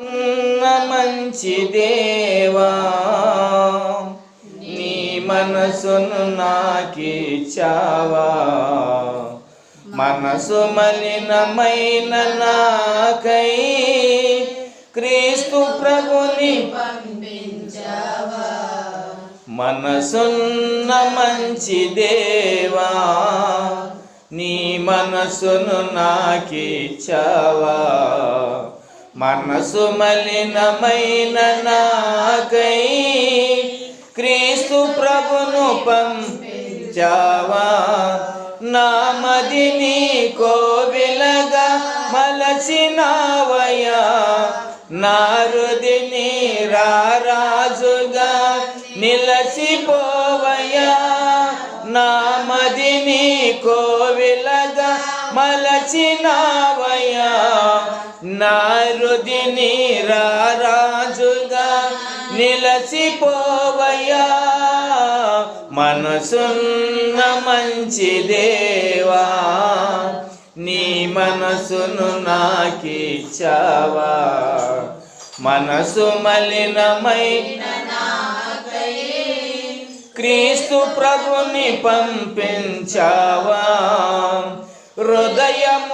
మంచి దేవా నీ మనసును నాకిచ్చావా? మనసు మలినమైన నాకై క్రీస్తు ప్రభుని పంపించావా? మనసున్న మంచి దేవా నీ మనసును నాకిచ్చావా? మనసు మలినమైన నాకై క్రీస్తు ప్రభును పంపించావా? నా మదిని కోవిలగా మలచినావయా నారుదిని రారాజుగా నిలచిపోవయా నా మదిని కోవిలగా మలచినావయ్యా. నారుదిని రారాజుగా నిలచిపోవయ్యా. మనసున్న మంచి దేవా నీ మనసును నాకిచ్చావా. మనసు మలినమై క్రీస్తు ప్రభుని పంపించావా.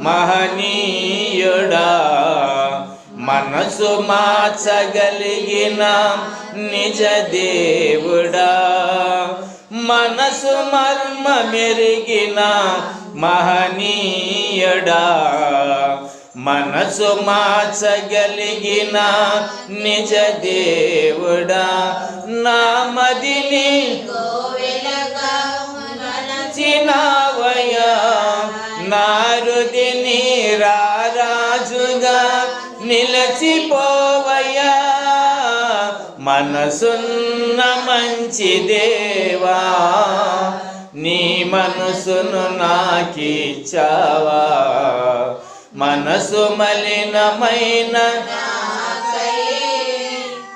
మహనీయుడా మనసు మార్చగలిగిన నిజ దేవుడా. మనసు మర్మ మెరిగిన మహనీయుడా మనసు మార్చగలిగిన నిజ దేవుడా. నా మదిని కోవెలగా మనసున్న మంచి దేవా నీ మనసును నాకిచ్చావా? మనసు మలినమైన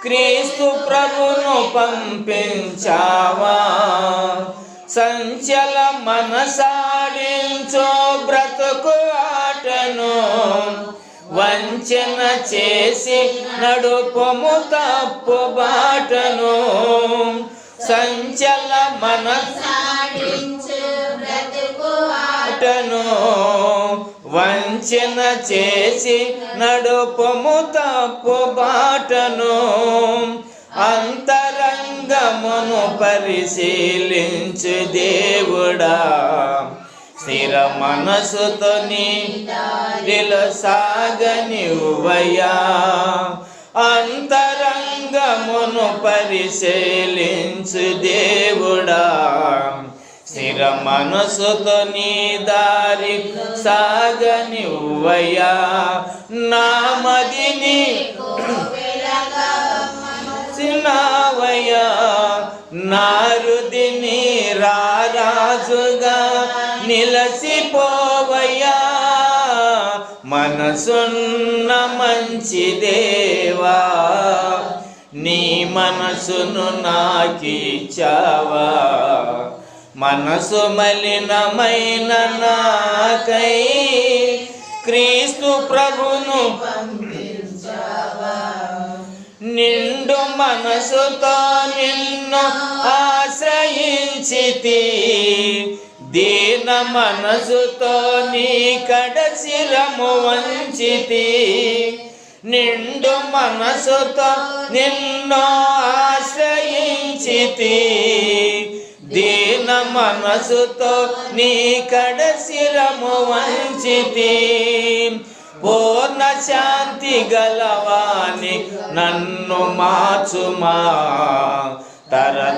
క్రీస్తు ప్రభును పంపించావా? సంచల మనసాడించో బ్రతుకు ఆటను వంచన చేసి నడుపము తప్పు బాటను. సంచల మనస ఆటను. వంచన చేసి నడుపము తప్పు బాటను. అంతరంగమును పరిశీలించు దేవుడా. స్థిర మనసుతో నీ దారిలో సాగనివ్వయ్యా. అంతరంగమును పరిశీలించు దేవుడా. స్థిర మనసుతో నీ దారి సాగనివ్వయ్యా. నా మదిని కోవెలగా చిన్నావయ్యా. నారుదిని నిలసిపోవయ్యా. మనసున్న మంచి దేవా నీ మనసును నాకిచ్చావా. మనసు మలినమైన నాకై క్రీస్తు ప్రభును నిండు మనసుతో నిన్ను ఆశ్రయించితి. దీన మనసుతో నీ కడశిరము వంచితి. నిండు మనసుతో నిన్ను ఆశ్రయించితి. దీన మనసుతో నీ కడశిరము వంచితి. పూర్ణ శాంతి గలవాని నన్ను మార్చుమా.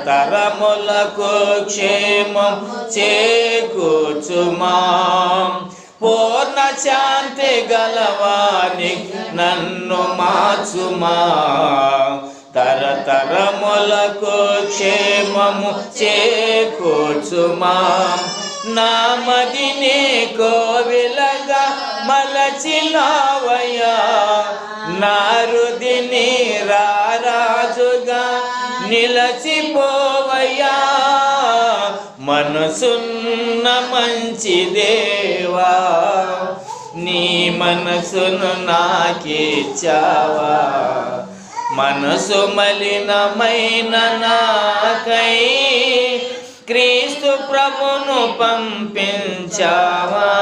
తరములకు క్షేమం చేకూర్చుమా. పూర్ణ శాంతి గలవాని నన్ను మార్చుమా. తరతరములకు క్షేమము చేకూర్చుమా. నామది మదిని కోవిలగా మలచిలావయ్యా నా రుదిని రారాజుగా నిలచిపోవయ్యా. మనసున్న మంచి దేవా నీ మనసును నాకిచ్చావా. మనసు మలినమైన నాకై క్రీస్తు ప్రభును పంపించావా.